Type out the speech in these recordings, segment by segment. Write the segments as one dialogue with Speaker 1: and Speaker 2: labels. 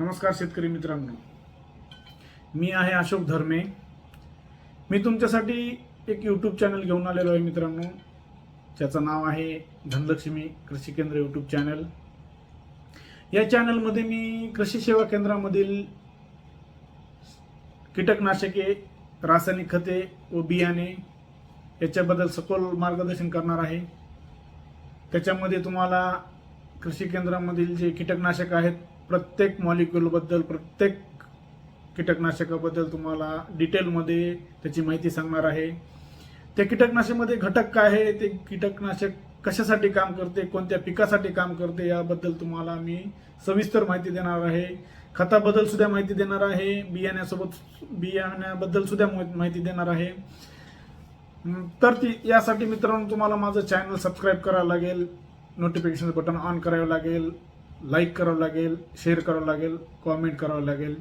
Speaker 1: नमस्कार शेतकरी मित्रांनो. मी आहे अशोक धर्मे. मी तुमच्यासाठी एक यूट्यूब चॅनल घेऊन आलेलो आहे मित्रांनो. ज्याचं नाव आहे धनलक्ष्मी कृषी केंद्र यूट्यूब चॅनल या चॅनलमध्ये मी कृषी सेवा केंद्रामधील कीटकनाशके रासायनिक खते व बियाणे याच्याबद्दल सखोल मार्गदर्शन करणार आहे. त्याच्यामध्ये तुम्हाला कृषी केंद्रामधील जे कीटकनाशक आहेत प्रत्येक मॉलिक्युलबद्दल प्रत्येक कीटकनाशकाबद्दल तुम्हाला डिटेलमध्ये त्याची माहिती सांगणार आहे. त्या कीटकनाशकामध्ये घटक काय आहे? ते कीटकनाशक कशासाठी काम करते? कोणत्या पिकासाठी काम करते? याबद्दल तुम्हाला मी सविस्तर माहिती देणार आहे. खताबद्दल सुद्धा माहिती देणार आहे. बियाण्यासोबत बियाण्याबद्दल सुद्धा माहिती देणार आहे. तर ती यासाठी मित्रांनो तुम्हाला माझं चॅनल सबस्क्राईब करावं लागेल. नोटिफिकेशन बटन ऑन करावं लागेल. लाईक करावं लागेल शेअर करावं लागेल कॉमेंट करावं लागेल.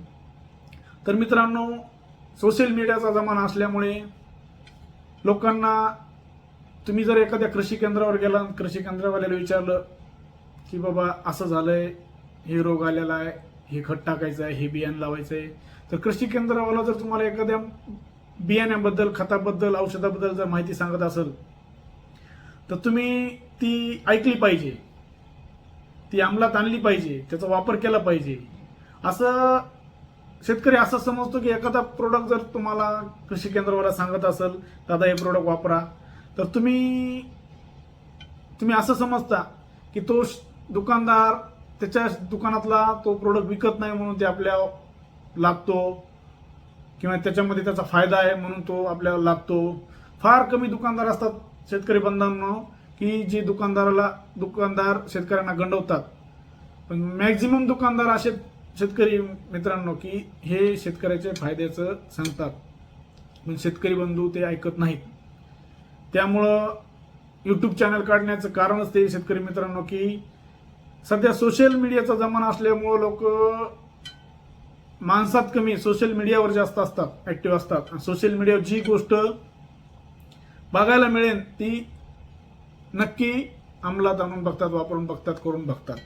Speaker 1: तर मित्रांनो सोशल मीडियाचा जमाना असल्यामुळे लोकांना तुम्ही जर एखाद्या कृषी केंद्रावर गेला कृषी केंद्रवाल्याला विचारलं की बाबा असं झालंय हे रोग आलेला आहे हे खत टाकायचं आहे हे बियाणं लावायचं आहे तर कृषी केंद्रावाला जर तुम्हाला एखाद्या बियाण्याबद्दल खताबद्दल औषधाबद्दल जर माहिती सांगत असेल तर तुम्ही ती ऐकली पाहिजे. ती अंमलात आणली पाहिजे त्याचा वापर केला पाहिजे. असं शेतकरी असं समजतो की एखादा प्रोडक्ट जर तुम्हाला कृषी केंद्रावर सांगत असेल दादा हे प्रोडक्ट वापरा. तर तुम्ही तुम्ही असं समजता की तो श- दुकानदार त्याच्या दुकानातला तो प्रोडक्ट विकत नाही म्हणून ते आपल्या लागतो किंवा त्याच्यामध्ये त्याचा फायदा आहे म्हणून तो आपल्याला लागतो फार कमी दुकानदार असतात शेतकरी बंधांना. की जी दुकानदाराला दुकानदार शेतकऱ्यांना गंडवतात. पण मॅक्झिमम दुकानदार असे शेतकरी मित्रांनो की हे शेतकऱ्याच्या फायद्याचं सांगतात. पण शेतकरी बंधू ते ऐकत नाहीत. त्यामुळं यूट्यूब चॅनल काढण्याचं कारणच ते शेतकरी मित्रांनो की सध्या सोशल मीडियाचा जमाना असल्यामुळं लोक माणसात कमी सोशल मीडियावर जास्त असतात ऍक्टिव्ह असतात. सोशल मीडियावर जी गोष्ट बघायला मिळेल ती नक्की अंमलात आणून बघतात वापरून बघतात करून बघतात.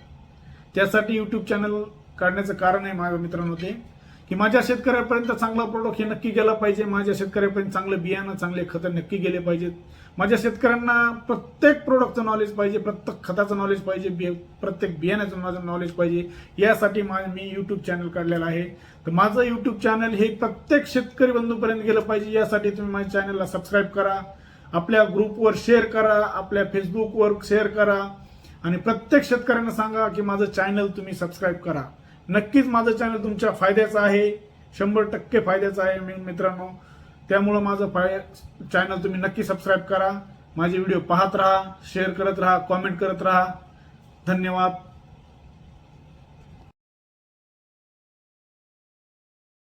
Speaker 1: त्यासाठी यूट्यूब चॅनल काढण्याचं कारण आहे माझ्या मित्रांनो ते की माझ्या शेतकऱ्यापर्यंत चांगला प्रोडक्ट हे नक्की गेला पाहिजे. माझ्या शेतकऱ्यापर्यंत चांगलं बियाणं चांगले खतं नक्की गेले पाहिजेत. माझ्या शेतकऱ्यांना प्रत्येक प्रोडक्टचं नॉलेज पाहिजे प्रत्येक खताचं नॉलेज पाहिजे बि- प्रत्येक बियाण्याचं माझं नॉलेज पाहिजे. यासाठी मा मी यूट्यूब चॅनल काढलेलं आहे. तर माझं यूट्यूब चॅनल हे प्रत्येक शेतकरी बंधूपर्यंत गेलं पाहिजे. यासाठी तुम्ही माझ्या चॅनलला सबस्क्राईब करा. आपल्या ग्रुपवर शेअर करा आपल्या फेसबुकवर शेअर करा. आणि प्रत्येक शेतकऱ्यांना सांगा की माझं चॅनल तुम्ही सबस्क्राईब करा. नक्कीच माझं चॅनल तुमच्या फायद्याचं आहे. शंभर टक्के फायद्याचं आहे मी मित्रांनो. त्यामुळं माझं फाय चॅनल तुम्ही नक्की सबस्क्राईब करा. माझे व्हिडिओ पाहत राहा शेअर करत राहा कॉमेंट करत राहा. धन्यवाद.